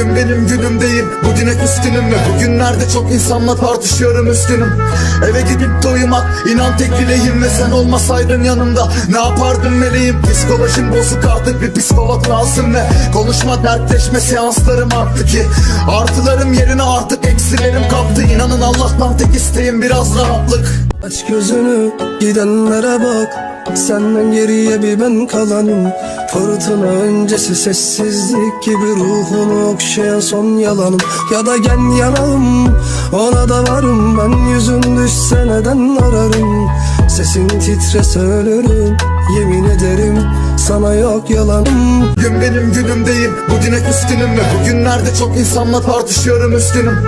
Bugün benim günüm değil Bugüne küskünüm ve bugünlerde çok insanla tartışıyorum üstünüm. Eve gidip de uyumak inan tek dileğim Ve sen olmasaydın yanımda ne yapardım meleğim? Psikolojim bozuk artık bir psikolog lazım Ve konuşma dertleşme seanslarım arttı ki Artılarım yerine artık eksilerim kaptı. İnanın Allah'tan tek isteğim biraz rahatlık. Aç gözünü gidenlere bak. Senden geriye bir ben kalanım Fırtına öncesi sessizlik gibi Ruhunu okşayan son yalanım. Ya da gel yanalım Ona da varım. Ben yüzün düşse neden ararım? Sesin titrese ölürüm Yemin sana yok yalanım Bugün benim günüm değil Bugüne küskünüm ve bugünlerde çok insanla tartışıyorum üstünüm.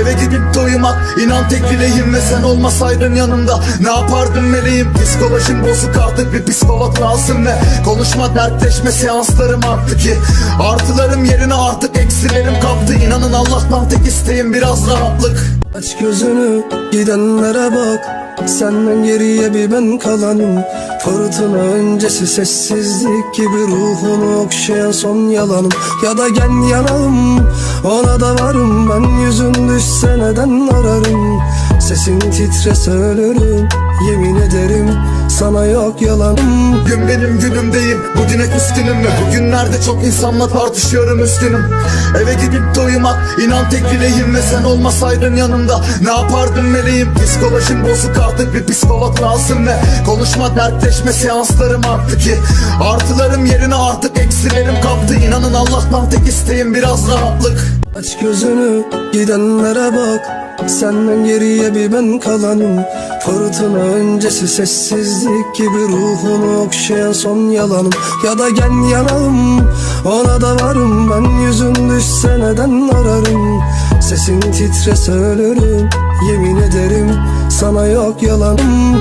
Eve gidip de uyumak inan tek dileğim Ve sen olmasaydın yanımda ne yapardım meleğim? Psikolojim bozuk artık bir psikolog lazım Ve konuşma dertleşme seanslarım arttı ki. Artılarım yerine artık eksilerim kaptı. İnanın Allah'tan tek isteğim biraz rahatlık. Aç gözünü gidenlere bak Senden geriye bir ben kalanım. Fırtına öncesi sessizlik gibi Ruhunu okşayan son yalanım. Ya da gel yanalım Ona da varım. Ben yüzün düşse neden ararım Sesin titrese ölürüm Yemin ederim. Sana yok yalanım Bugün benim günüm değil Bugüne küskünüm ve bugünlerde çok insanla tartışıyorum üstünüm. Eve gidip de uyumak inan tek dileğim Ve sen olmasaydın yanımda ne yapardım meleğim? Psikolojim bozuk artık bir psikolog lazım Ve konuşma dertleşme seanslarım arttı ki. Artılarım yerine artık eksilerim kaptı. İnanın Allah'tan tek isteğim biraz rahatlık. Aç gözünü gidenlere bak Senden geriye bir ben kalanım. Fırtına öncesi sessizlik gibi Ruhunu okşayan son yalanım. Ya da gel yanalım Ona da varım. Ben yüzün düşse neden ararım? Sesin titrese ölürüm Yemin ederim sana yok yalanım